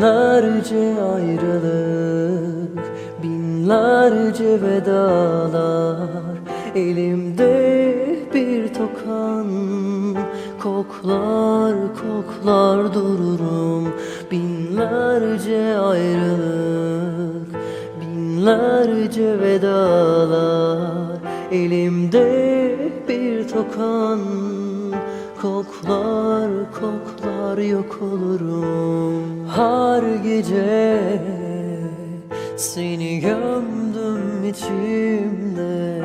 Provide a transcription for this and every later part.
Binlerce ayrılık, binlerce vedalar. Elimde bir tokan Koklar koklar dururum. Binlerce ayrılık, binlerce vedalar. Elimde bir tokan Koklar koklar yok olurum. Her gece seni gömdüm içimde.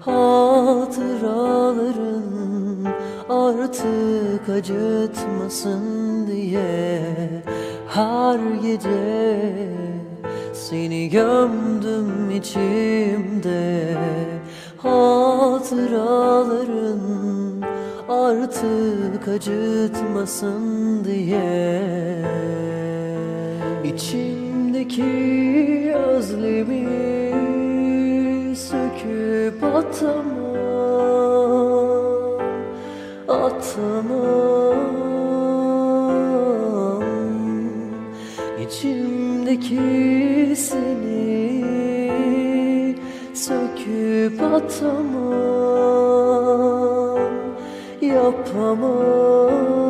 Hatıraların artık acıtmasın diye. Her gece seni gömdüm içimde. Hatıraların artık acıtmasın diye. İçimdeki özlemi söküp atamam Atamam. İçimdeki seni söküp atamam Yapamam